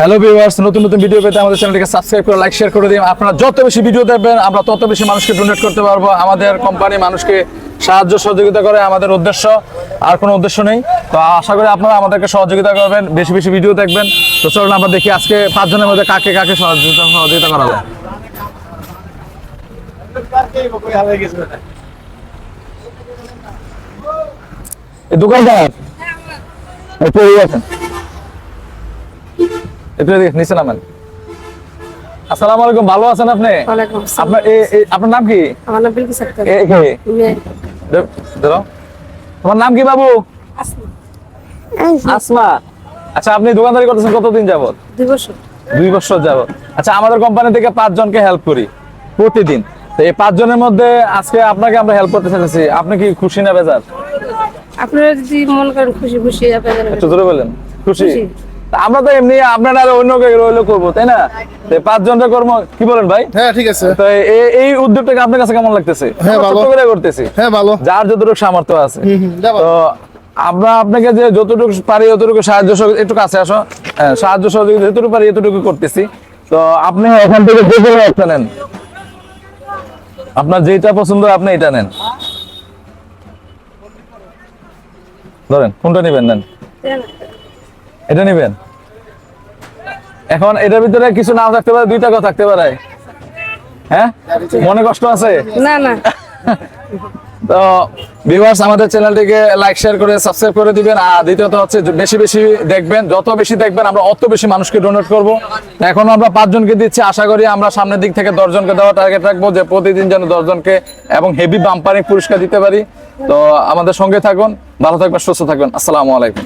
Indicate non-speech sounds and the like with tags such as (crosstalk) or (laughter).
Hello viewers নতুন নতুন video পেতে আমাদের চ্যানেলটিকে সাবস্ক্রাইব করে লাইক শেয়ার করে দিন। আপনারা যত বেশি ভিডিও দেখবেন, আমরা তত বেশি মানুষকে ডোনেট করতে পারব। আমাদের কোম্পানি মানুষকে সাহায্য সহযোগিতা করে, আমাদের উদ্দেশ্য। আর কোনো উদ্দেশ্য নেই। তো আশা করি আপনারা আমাদেরকে সহযোগিতা করবেন, বেশি বেশি ভিডিও দেখবেন। তো চলুন, আমরা দেখি আজকে পাঁচজনের মধ্যে কাকে কাকে সহযোগিতা সহযোগিতা করা যায়। দোকানদার একটু নিচে নামেন। আসসালামু আলাইকুম ভালো আছেন আপনি? আপনার এ- এ- আপনার নাম কি? আমার নাম বিলকিস আক্তার। এ- এ- এ- মেয়ে। দে- দাঁড়াও। তোমার নাম কি বাবু? আসমা। আচ্ছা আপনি দোকানদারি করতেছেন কতদিন যাবত দুই বছর। দুই বছর যাবত আচ্ছা আমাদের কোম্পানি থেকে পাঁচ জনকে হেল্প করি প্রতিদিন। তো এই পাঁচ জনের মধ্যে আজকে আপনাকে আমরা হেল্প করতে চাইছি আপনি কি খুশি না বেজার? আপনারা যদি মন করেন খুশি খুশি একটু ধরে বলেন। খুশি। আমরা তো এমনি আপনারা আর অন্য কেউ রইলে করব তাই না? পাঁচ জনটা কর্ম কি বলেন ভাই? হ্যাঁ ঠিক আছে। তো এই উদ্যোগটাকে আপনার কাছে কেমন লাগতেছে? হ্যাঁ, ভালো। করে করতেছি। হ্যাঁ ভালো। যার যতটুকু সামর্থ্য আছে। তো আমরা আপনাকে যে যতটুকু পারি ততটুকু সাহায্য সহযোগিতা একটু কাছে আসো। হ্যাঁ, সাহায্য সহযোগিতা যতটুকু পারি এতটুকু করতেছি। তো আপনি এখান থেকে যে কোনো একটা নেন। আপনার যেটা পছন্দ আপনি এটা নেন। ধরেন কোনটা নেবেন নেন? এটা নেবেন? এখন এটার ভিতরে কিছু নাও থাকতে পারে দুই টাকাও থাকতে পারে। হ্যাঁ? মনে কষ্ট আছে? না না। (laughs) তো ভিউয়ার্স আমাদের চ্যানেলটিকে লাইক শেয়ার করে সাবস্ক্রাইব করে দিবেন। আর দ্বিতীয়ত হচ্ছে বেশি বেশি দেখবেন যত বেশি দেখবেন আমরা অত বেশি মানুষকে ডোনেট করব। এখন আমরা পাঁচজনকে দিচ্ছি আশা করি আমরা সামনের দিক থেকে দশজনকে দেওয়া টার্গেট রাখব যে প্রতিদিন যেন দশজনকে এবং হেভি বাম্পারিং পুরস্কার দিতে পারি। তো আমাদের সঙ্গে থাকুন ভালো থাকবেন সুস্থ থাকবেন। আসসালামু আলাইকুম।